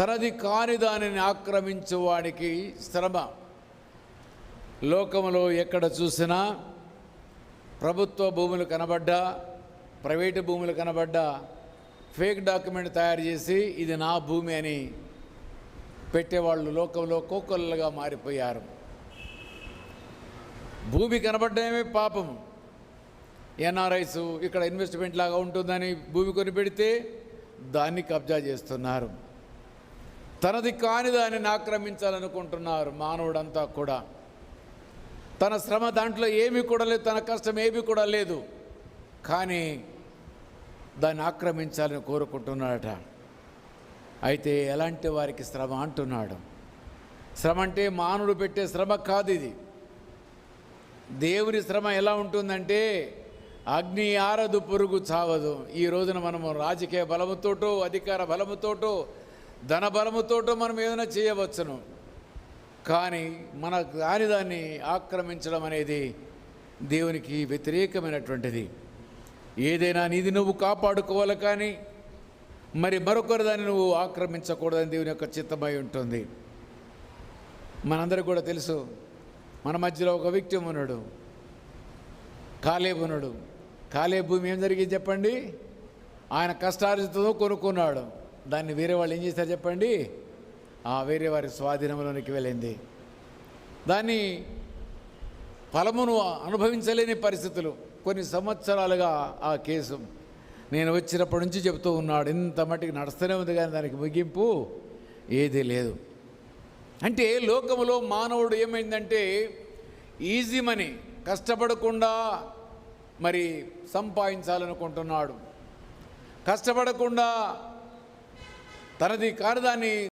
తనది కాని దానిని ఆక్రమించేవాడికి శ్రమ. లోకంలో ఎక్కడ చూసినా ప్రభుత్వ భూములు కనబడ్డా ప్రైవేటు భూములు కనబడ్డా ఫేక్ డాక్యుమెంట్ తయారు చేసి ఇది నా భూమి అని పెట్టేవాళ్ళు లోకంలో కోకొల్లగా మారిపోయారు. భూమి కనబడ్డమే పాపం. ఎన్ఆర్ఐస్ ఇక్కడ ఇన్వెస్ట్మెంట్ లాగా ఉంటుందని భూమి కొని పెడితే దాన్ని కబ్జా చేస్తున్నారు. తనది కాని దానిని ఆక్రమించాలనుకుంటున్నారు మానవుడంతా కూడా. తన శ్రమ దాంట్లో ఏమీ కూడా లేదు తన కష్టం ఏమీ కూడా లేదు. కానీ దాన్ని ఆక్రమించాలని కోరుకుంటున్నాడట. అయితే ఎలాంటి వారికి శ్రమ అంటున్నాడు? శ్రమ అంటే మానవుడు పెట్టే శ్రమ కాదు ఇది. దేవుని శ్రమ ఎలా ఉంటుందంటే అగ్ని ఆరదు పురుగు చావదు. ఈ రోజున మనము రాజకీయ బలముతోటో అధికార బలముతోటో ధనబలముతోటో మనం ఏదైనా చేయవచ్చును. కానీ మన దాని దాన్ని ఆక్రమించడం అనేది దేవునికి వ్యతిరేకమైనటువంటిది. ఏదైనా నీది నువ్వు కాపాడుకోవాలి కానీ మరి మరొకరి దాన్ని నువ్వు ఆక్రమించకూడదని దేవుని యొక్క చిత్తమై ఉంటుంది. మనందరికి కూడా తెలుసు మన మధ్యలో ఒక వ్యక్తి ఉన్నాడు. కాలేబు కాలే భూమి ఏం జరిగింది చెప్పండి? ఆయన కష్టార్జితంతో కొనుక్కున్నాడు. దాన్ని వేరే వాళ్ళు ఏం చేశారు చెప్పండి? ఆ వేరే వారి స్వాధీనంలోనికి వెళ్ళింది. దాన్ని ఫలమును అనుభవించలేని పరిస్థితులు. కొన్ని సంవత్సరాలుగా ఆ కేసు. నేను వచ్చినప్పటి నుంచి చెబుతూ ఉన్నాడు ఇంత మట్టికి నడుస్తూనే ఉంది కానీ దానికి ముగింపు ఏదీ లేదు. అంటే లోకములో మానవుడు ఏమైందంటే ఈజీ మనీ కష్టపడకుండా మరి సంపాదించాలనుకుంటున్నాడు. కష్టపడకుండా తనది కారదాన్ని